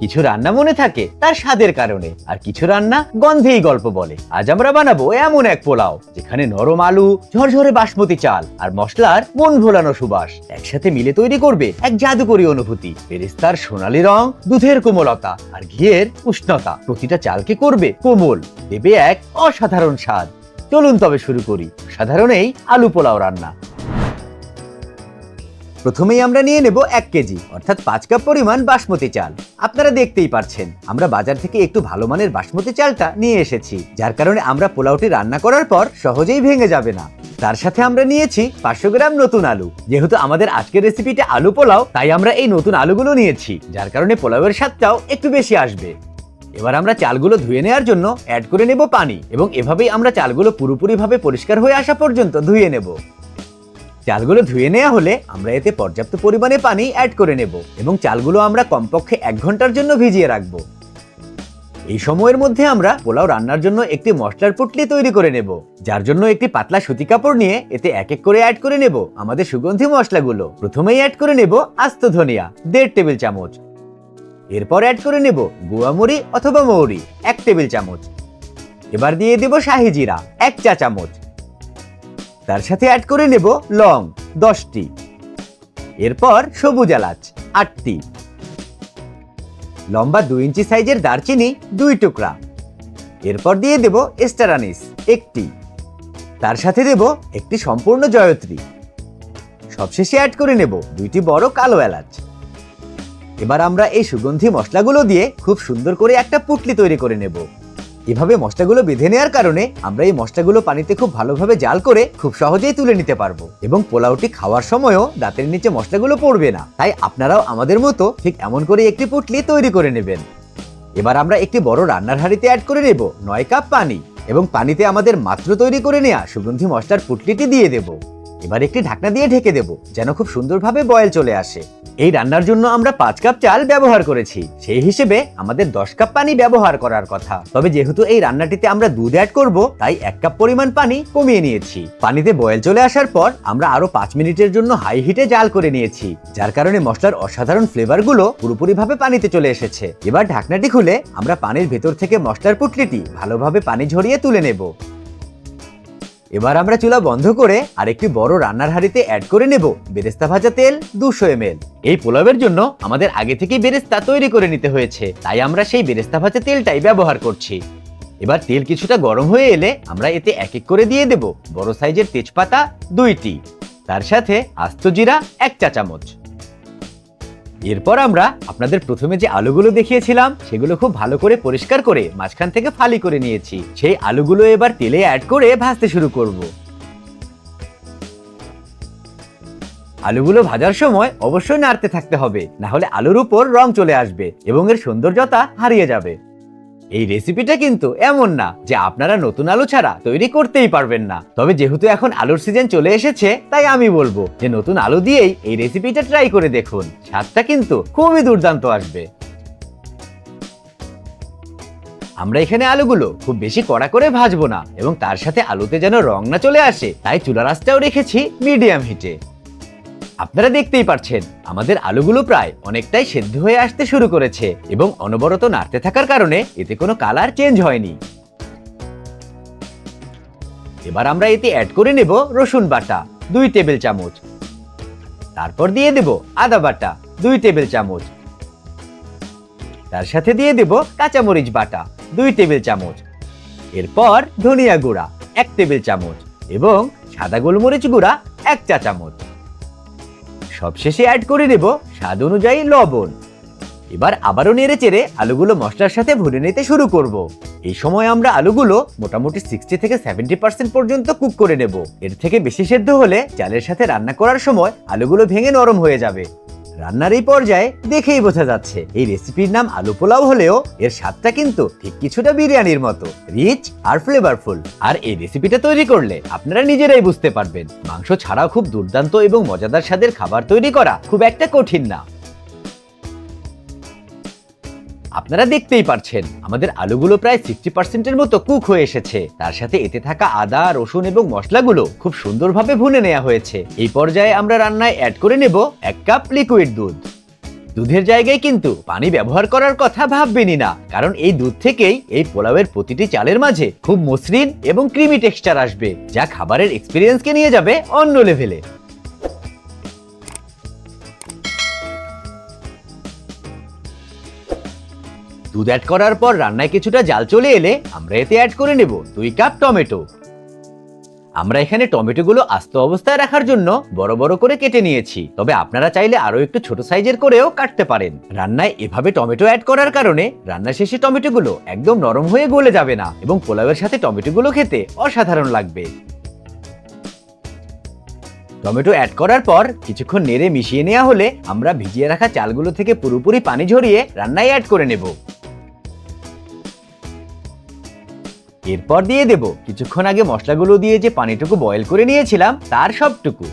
কিছু রান্না মনে থাকে তার স্বাদের কারণে, আর কিছু রান্না গন্ধেই গল্প বলে। আজ আমরা বানাবো এমন এক পোলাও, যেখানে নরম আলু, ঝরঝরে বাসমতি চাল, আর মশলার মন ভোলানো সুবাস। একসাথে মিলে তৈরি করবে এক জাদুকরী অনুভূতি। পেরিস্তার সোনালী রং, দুধের কোমলতা, আর ঘিয়ের উষ্ণতা। প্রতিটা চালকে করবে কোমল, দেবে এক অসাধারণ স্বাদ। চলুন তবে শুরু করি। সাধারণেই আলু পোলাও রান্না। প্রথমেই আমরা নিয়ে নেব এক কেজি, অর্থাৎ পাঁচ কাপ পরিমাণ বাসমতি চাল। আপনারা দেখতেই পাচ্ছেন আমরা বাজার থেকে একটু ভালো মানের বাসমতি চালটা নিয়ে এসেছি, যার কারণে আমরা পোলাওটি রান্না করার পর সহজেই ভেঙে যাবে না। তার সাথে আমরা নিয়েছি পাঁচশো গ্রাম নতুন আলু। যেহেতু আমাদের আজকের রেসিপিটা আলু পোলাও, তাই আমরা এই নতুন আলুগুলো নিয়েছি, যার কারণে পোলাওয়ের স্বাদটাও একটু বেশি আসবে। এবার আমরা চালগুলো ধুয়ে নেওয়ার জন্য অ্যাড করে নেব পানি, এবং এভাবেই আমরা চালগুলো পুরোপুরিভাবে পরিষ্কার হয়ে আসা পর্যন্ত ধুয়ে নেব। চালগুলো ধুয়ে নেওয়া হলে আমরা এতে পর্যাপ্ত পরিমাণে পানি অ্যাড করে নেব এবং চালগুলো আমরা কমপক্ষে এক ঘণ্টার জন্য ভিজিয়ে রাখব। এই সময়ের মধ্যে আমরা পোলাও রান্নার জন্য একটি মশলার পুটলি তৈরি করে নেব, যার জন্য একটি পাতলা সুতি কাপড় নিয়ে এতে এক এক করে অ্যাড করে নেব আমাদের সুগন্ধি মশলাগুলো। প্রথমেই অ্যাড করে নেব আস্ত ধনিয়া, দেড় টেবিল চামচ। এরপর অ্যাড করে নেব গুয়ামরি অথবা মৌরি, এক টেবিল চামচ। এবার দিয়ে দেব শাহি জিরা, এক চা চামচ। তার সাথে অ্যাড করে নেব লং, দশটি। এরপর সবুজ এলাচ, আটটি। লম্বা দুই ইঞ্চি সাইজের দারচিনি, দুই টুকরা। এরপর দিয়ে দেব এস্টারানিস একটি। তার সাথে দেব একটি সম্পূর্ণ জয়ত্রী। সবশেষে অ্যাড করে নেব দুইটি বড় কালো এলাচ। এবার আমরা এই সুগন্ধি মশলাগুলো দিয়ে খুব সুন্দর করে একটা পুটলি তৈরি করে নেব। এভাবে মশলাগুলো বেঁধে নেওয়ার কারণে আমরা এই মশলাগুলো পানিতে খুব ভালোভাবে জাল করে খুব সহজেই তুলে নিতে পারব। এবং পোলাওটি খাওয়ার সময়ও দাঁতের নিচে মশলাগুলো পড়বে না। তাই আপনারাও আমাদের মতো ঠিক এমন করে একটি পুটলি তৈরি করে নেবেন। এবার আমরা একটি বড় রান্নার হাঁড়িতে অ্যাড করে নেব নয় কাপ পানি। এবং পানিতে আমাদের মাত্র তৈরি করে নেওয়া সুগন্ধি মশলার পুটলিটি দিয়ে দেব। এবার একটি ঢাকনা দিয়ে ঢেকে দেব, যেন খুব সুন্দরভাবে বয়েল চলে আসে। এই রান্নার জন্য আমরা পাঁচ কাপ চাল ব্যবহার করেছি। সেই হিসেবে আমাদের দশ কাপ পানি ব্যবহার করার কথা। তবে যেহেতু এই রান্নাটিতে আমরা দুধ অ্যাড করব, তাই এক কাপ পরিমাণ পানি কমিয়ে নিয়েছি। পানিতে বয়েল চলে আসার পর আমরা আরও পাঁচ মিনিটের জন্য হাই হিটে জাল করে নিয়েছি, যার কারণে মশলার অসাধারণ ফ্লেভার ফ্লেভারগুলো পুরোপুরিভাবে পানিতে চলে এসেছে। এবার ঢাকনাটি খুলে আমরা পানির ভেতর থেকে মশলার পুটলিটি ভালোভাবে পানি ঝরিয়ে তুলে নেব। এবার আমরা চুলা বন্ধ করে আরেকটি বড় রান্নার হাঁড়িতে অ্যাড করে নেব বেরেস্তা ভাজা তেল দুশো এম এই পোলাওয়ের জন্য আমাদের আগে থেকেই বেরেস্তা তৈরি করে নিতে হয়েছে, তাই আমরা সেই বেরেস্তা ভাজা তেলটাই ব্যবহার করছি। এবার তেল কিছুটা গরম হয়ে এলে আমরা এতে এক এক করে দিয়ে দেব, বড় সাইজের তেজপাতা দুইটি। তার সাথে আস্ত জিরা এক চা চামচ। এরপর আমরা আপনাদের প্রথমে যে আলুগুলো দেখিয়েছিলাম, সেগুলো খুব ভালো করে পরিষ্কার করে মাঝখান থেকে ফালি করে নিয়েছি। সেই আলুগুলো এবার তেলে অ্যাড করে ভাজতে শুরু করব। আলুগুলো ভাজার সময় অবশ্যই নাড়তে থাকতে হবে না হলে আলুর উপর রং চলে আসবে এবং এর সৌন্দর্যতা হারিয়ে যাবে। এই রেসিপিটা কিন্তু এমন না যে আপনারা নতুন আলু ছাড়া তৈরি করতেই পারবেন না। তবে যেহেতু এখন আলুর সিজন চলে এসেছে, তাই আমি বলব যে নতুন আলু দিয়েই এই রেসিপিটা ট্রাই করে দেখুন। স্বাদটা কিন্তু খুবই দুর্দান্ত আসবে। আমরা এখানে আলুগুলো খুব বেশি কড়া করে ভাজবো না এবং তার সাথে আলুতে যেন রং না চলে আসে, তাই চুলা রাসটাও রেখেছি মিডিয়াম হিটে আপনারা দেখতেই পাচ্ছেন আমাদের আলুগুলো প্রায় অনেকটাই সেদ্ধ হয়ে আসতে শুরু করেছে এবং অনবরত নাড়তে থাকার কারণে এতে কোনো কালার চেঞ্জ হয়নি। এবার আমরা এতে অ্যাড করে নেব রসুন বাটা, দুই টেবিল চামচ। তারপর দিয়ে দেব আদা বাটা, দুই টেবিল চামচ। তার সাথে দিয়ে দেব কাঁচামরিচ বাটা, দুই টেবিল চামচ। এরপর ধনিয়া গুঁড়া, এক টেবিল চামচ এবং সাদা গোলমরিচ গুঁড়া, এক চা চামচ। সবশেষে অ্যাড করে দেব স্বাদ অনুযায়ী লবণ। এবার আবারও নেড়ে চেড়ে আলুগুলো মশলার সাথে ভরে নিতে শুরু করব। এই সময় আমরা আলুগুলো মোটামুটি সিক্সটি থেকে সেভেন্টি পার্সেন্ট পর্যন্ত কুক করে নেব। এর থেকে বেশি সেদ্ধ হলে চালের সাথে রান্না করার সময় আলুগুলো ভেঙে নরম হয়ে যাবে। রান্নার এই পর্যায়ে দেখেই বোঝা যাচ্ছে, এই রেসিপির নাম আলু পোলাও হলেও এর স্বাদটা কিন্তু ঠিক কিছুটা বিরিয়ানির মতো রিচ আর ফ্লেভারফুল আর এই রেসিপিটা তৈরি করলে আপনারা নিজেরাই বুঝতে পারবেন, মাংস ছাড়াও খুব দুর্দান্ত এবং মজাদার স্বাদের খাবার তৈরি করা খুব একটা কঠিন না। আপনারা দেখতেই পারছেন, আমাদের আলুগুলো প্রায় সিক্সটি পার্সেন্টের মতো কুক হয়ে এসেছে। তার সাথে এতে থাকা আদা, রসুন এবং মশলাগুলো খুব সুন্দরভাবে ভুনে নেওয়া হয়েছে। এই পর্যায়ে আমরা রান্নায় অ্যাড করে নেব এক কাপ লিকুইড দুধ। দুধের জায়গায় কিন্তু পানি ব্যবহার করার কথা ভাববেনই না, কারণ এই দুধ থেকেই এই পোলাওয়ের প্রতিটি চালের মাঝে খুব মসৃণ এবং ক্রিমি টেক্সচার আসবে, যা খাবারের এক্সপিরিয়েন্সকে নিয়ে যাবে অন্য লেভেলে দুধ অ্যাড করার পর রান্নায় কিছুটা জাল চলে এলে আমরা এতে অ্যাড করে নেব দুই কাপ টমেটো। আমরা এখানে টমেটোগুলো আস্ত অবস্থায় রাখার জন্য বড় বড় করে কেটে নিয়েছি। তবে আপনারা চাইলে আরও একটু ছোট সাইজের করেও কাটতে পারেন। রান্নায় এভাবে টমেটো অ্যাড করার কারণে রান্না শেষে টমেটোগুলো একদম নরম হয়ে গলে যাবে না এবং পোলাওয়ের সাথে টমেটোগুলো খেতে অসাধারণ লাগবে। টমেটো অ্যাড করার পর কিছুক্ষণ নেড়ে মিশিয়ে নেওয়া হলে আমরা ভিজিয়ে রাখা চালগুলো থেকে পুরোপুরি পানি ঝরিয়ে রান্নায় অ্যাড করে নেব। এরপর দিয়ে দেব। কিছুক্ষণ আগে মশলাগুলো দিয়ে যে পানিটুকু বয়েল করে নিয়েছিলাম, তার সবটুকু।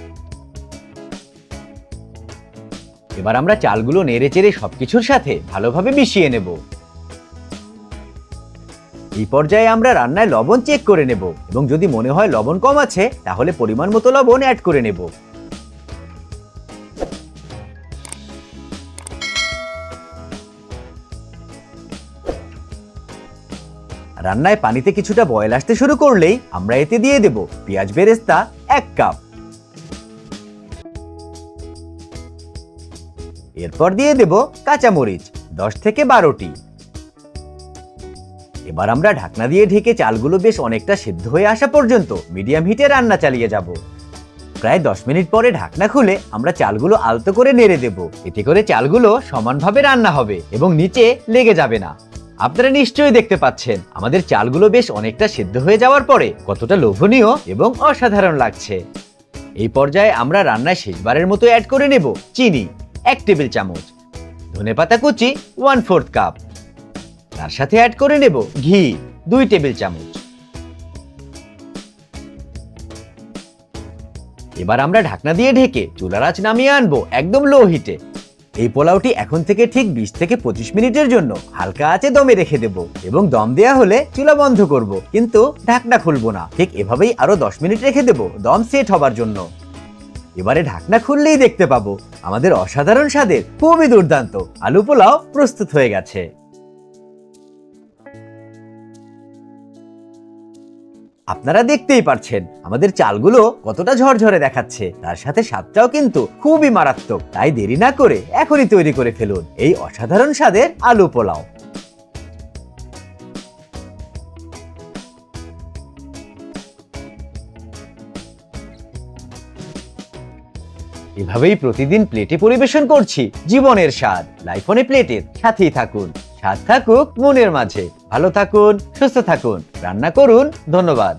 এবার আমরা চালগুলো নেড়ে চেড়ে সবকিছুর সাথে ভালোভাবে মিশিয়ে নেব। এই পর্যায়ে আমরা রান্নায় লবণ চেক করে নেব এবং যদি মনে হয় লবণ কম আছে, তাহলে পরিমাণ মতো লবণ অ্যাড করে নেব। রান্নায় পানিতে কিছুটা বয়েল আসতে শুরু করলেই আমরা এতে দিয়ে দেব পেঁয়াজ বেরেস্তা এক কাপ। এরপর দিয়ে দেব কাঁচামরিচ, দশ থেকে বারোটি। এবার আমরা ঢাকনা দিয়ে ঢেকে চালগুলো বেশ অনেকটা সিদ্ধ হয়ে আসা পর্যন্ত মিডিয়াম হিটে রান্না চালিয়ে যাব। প্রায় দশ মিনিট পরে ঢাকনা খুলে আমরা চালগুলো আলতো করে নেড়ে দেব। এতে করে চালগুলো সমানভাবে রান্না হবে এবং নিচে লেগে যাবে না। আপনারা নিশ্চয়ই দেখতে পাচ্ছেন, আমাদের চালগুলো বেশ অনেকটা সিদ্ধ হয়ে যাওয়ার পরে কতটা লোভনীয় এবং অসাধারণ লাগছে। এই পর্যায়ে আমরা রান্নায় শেষবারের মতো অ্যাড করে নেব চিনি, এক টেবিল চামচ, ধনেপাতা কুচি ওয়ান ফোর্থ কাপ তার সাথে অ্যাড করে নেব ঘি, দুই টেবিল চামচ। এবার আমরা ঢাকনা দিয়ে ঢেকে চুলার নামিয়ে আনব একদম লো হিটে এই পোলাওটি এখন থেকে ঠিক বিশ থেকে পঁচিশ মিনিটের জন্য হালকা আঁচে দমে রেখে দেব এবং দম দেয়া হলে চুলা বন্ধ করব, কিন্তু ঢাকনা খুলবো না। ঠিক এভাবেই আরও দশ মিনিট রেখে দেব দম সেট হবার জন্য। এবারে ঢাকনা খুললেই দেখতে পাবো, আমাদের অসাধারণ স্বাদের খুবই দুর্দান্ত আলু পোলাও প্রস্তুত হয়ে গেছে। আপনারা দেখতেই পারছেন, আমাদের চালগুলো কতটা ঝরঝরে দেখাচ্ছে। তার সাথে স্বাদটাও কিন্তু খুবই মারাত্মক। তাই দেরি না করে এখনই তৈরি করে ফেলুন এই অসাধারণ স্বাদের আলু পোলাও। এভাবেই প্রতিদিন প্লেটে পরিবেশন করছি জীবনের স্বাদ। লাইফনে প্লেটের সাথেই থাকুন। স্বাদ থাকুক মনের মাঝে। ভালো থাকুন সুস্থ থাকুন। রান্না করুন ধন্যবাদ।